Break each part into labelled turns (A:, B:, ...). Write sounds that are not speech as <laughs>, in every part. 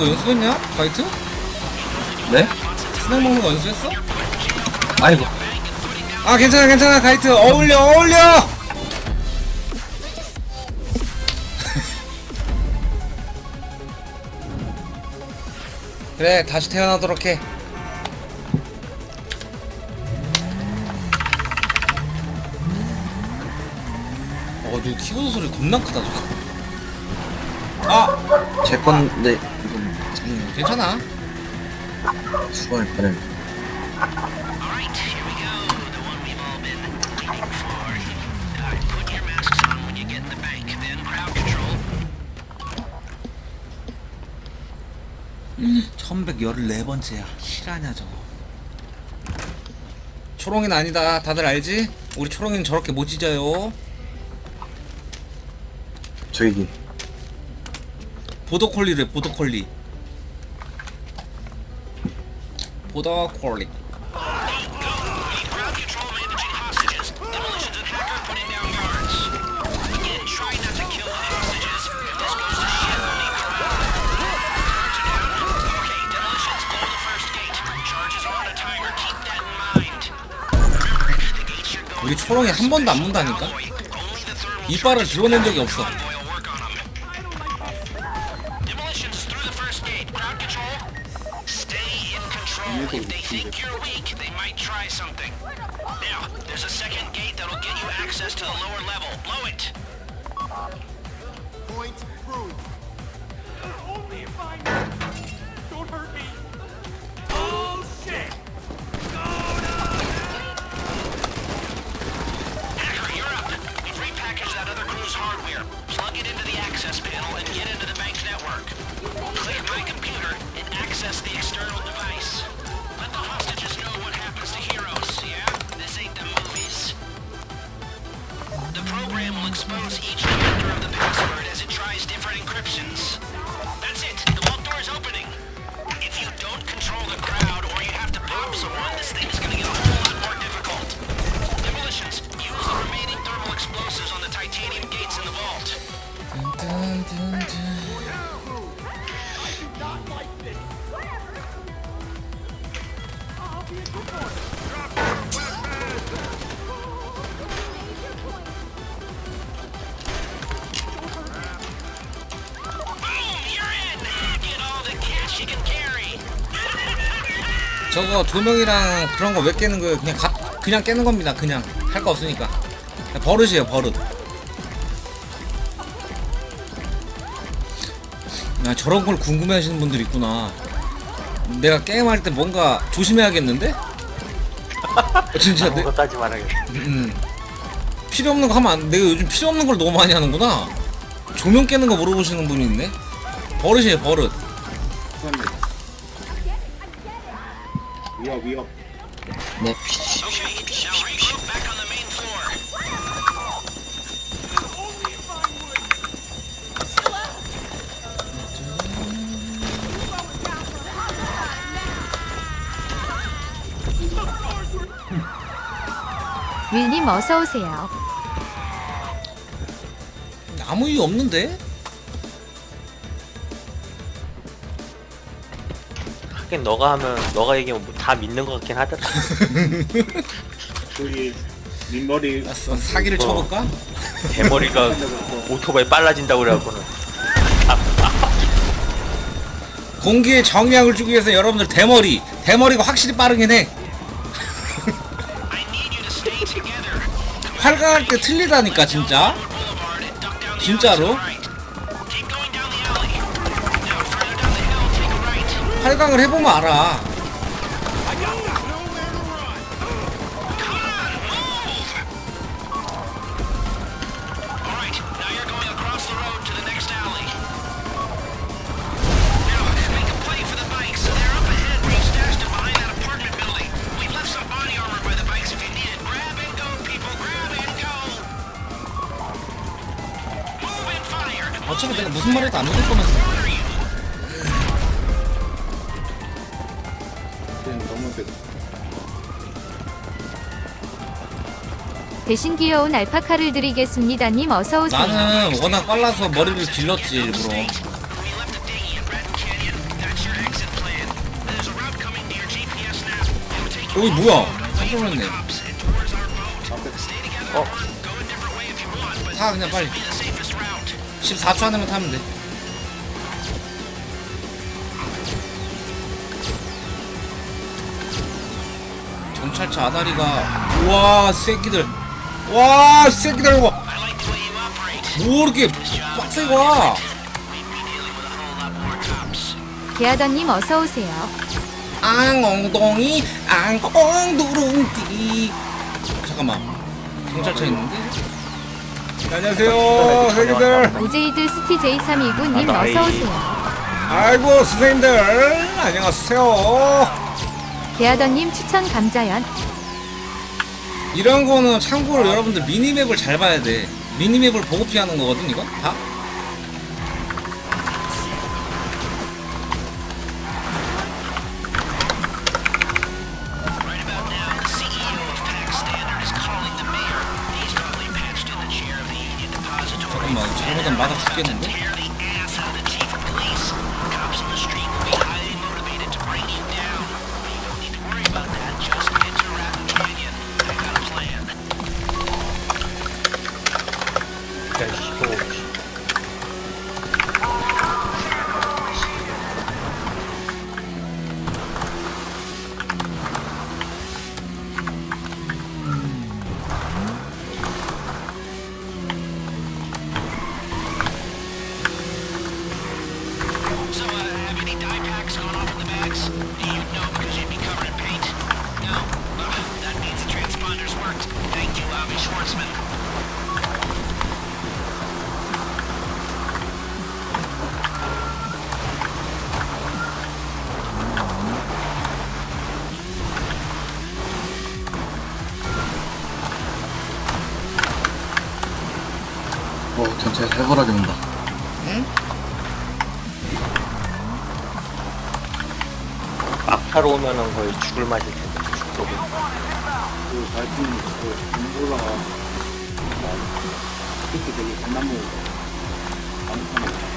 A: 너거 연습했냐? 파이트?
B: 네?
A: 스낵 먹는 거 연습했어?
B: 아이고
A: 아 괜찮아 괜찮아 가이트 어울려 어울려 <laughs> 그래 다시 태어나도록 해 어, 누 키보드 소리 겁나 크다 저거 아!
B: 제 건데
A: 음, 괜찮아
B: 수고할.
C: Uh, control.
A: 1114번째야 실화냐 저거 초롱이는 아니다 다들 알지? 우리 초롱이는 저렇게 못 찢어요
B: 저기
A: 보더콜리래 보더콜리
C: you're going
A: 우리 초롱이 한 번도 안 문다니까 이빨을 드러낸 적이 없어
C: If they think you're weak, they might try something. Now, there's a second gate that'll get you access to the lower level. Blow it.
D: Point proved. Only if I don't hurt me.
A: 저거 두 명이랑 그런 거 왜 깨는 거예요? 그냥 가, 그냥 깨는 겁니다 그냥. 할 거 없으니까. 그냥 버릇이에요 버릇. 아 저런 걸 궁금해 하시는 분들 있구나. 내가 게임할 때 뭔가 조심해야겠는데? 어, 진짜 내,
B: 아무것까지 말하겠네
A: 음. 필요 없는 거 하면 안 내가 요즘 필요 없는 걸 너무 많이 하는구나. 조명 깨는 거 물어보시는 분이 있네. 버릇이에요 버릇.
E: 위협 위협.
B: 네
F: 윌님 어서 오세요.
A: 아무 이유 없는데?
G: 하긴 너가 하면 너가 얘기하면 뭐다 믿는 것 같긴 하더라. <laughs>
E: 저기 민머리
A: 아, 사- 사기를
G: 어.
A: 쳐볼까?
G: 대머리가 <laughs> 오토바이 빨라진다고 그래갖고는
A: 공기에 정량을 주기 위해서 여러분들 대머리 대머리가 확실히 빠르긴 해 활강할 때 틀리다니까 진짜 진짜로. 활강을 해보면 알아 어차피 내가 무슨 말해도 안 믿을 거면서.
F: 대신 귀여운 알파카를 드리겠습니다님 어서오세요.
A: 나는 워낙 빨라서 머리를 길렀지 일부러. 여기 뭐야? 깜짝 놀랐네.
G: 어?
A: 타 그냥 빨리. 14초 안에만 타면 돼. 경찰차 아다리가 우와 새끼들. 와 새끼들 이거 봐. 뭐 이렇게 빡세게 와
F: 개하더님 어서 오세요.
A: 앙엉덩이 앙엉두룽띠. 잠깐만. 경찰차 있는데 안녕하세요 새끼들
F: 오제이드 스티 J329님
G: 아,
F: 어서
G: 나이.
F: 오세요.
A: 아이고 선생님들 안녕하세요
F: 개하더님 추천 감자연.
A: 이런 거는 참고로 여러분들 미니맵을 잘 봐야 돼 미니맵을 보고 피하는 거거든 이거 다 잠깐만 잘못하면 맞아 죽겠는데
G: 막타로 오면은 거의 죽을 맛일 텐데, 죽고.
E: 그 발품 그 올라가 특히 저기 강남로 아무튼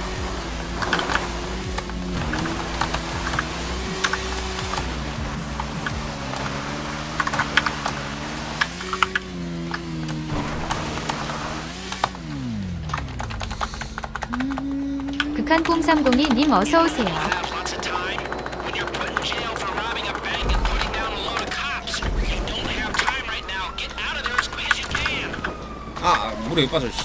C: Quick as you can.
A: 아 아, 물에 빠져 씨.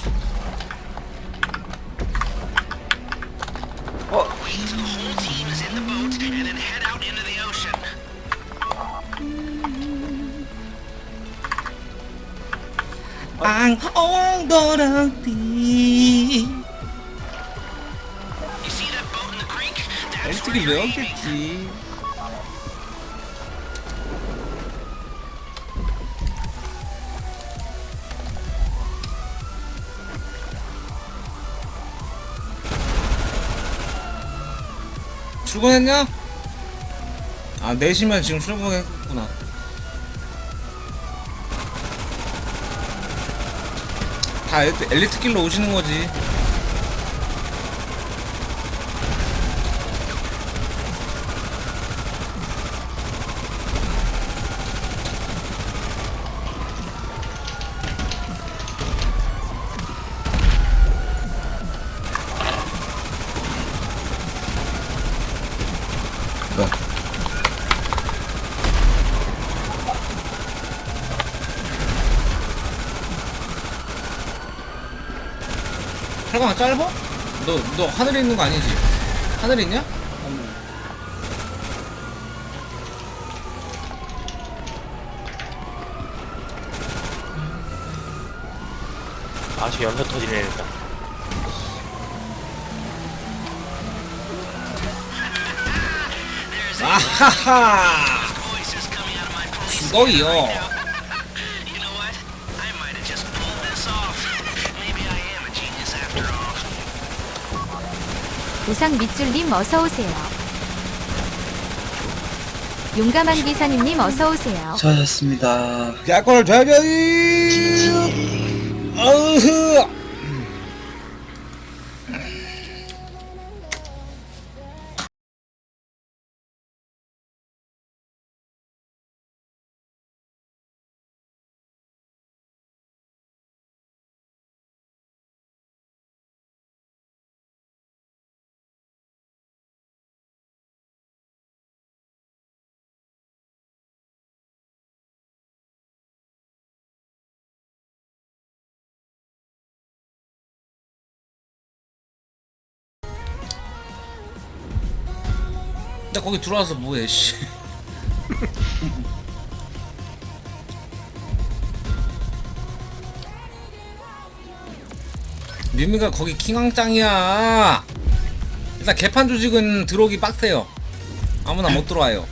C: Into the ocean.
A: 앙엉더랑 띠
C: You're
A: 왜. 없겠지 출근했냐? 아 4시면 지금 출근했구나 다 엘리트, 엘리트길로 오시는 거지
B: 뭐야
A: 혈관 짧아? 너, 너 하늘에 있는 거 아니지? 하늘에 있냐?
G: 아, 저 연료 터지네, 일단.
A: 아하하! 죽어요.
F: 우상 밑줄님 어서 오세요. 용감한 기사님님 어서 오세요.
B: 수고하셨습니다
A: 약골 되려이! 어흐! 나 거기 들어와서 뭐해 씨. <laughs> 미미가 거기 킹왕짱이야. 일단 개판 조직은 들어오기 빡세요. 아무나 못 들어와요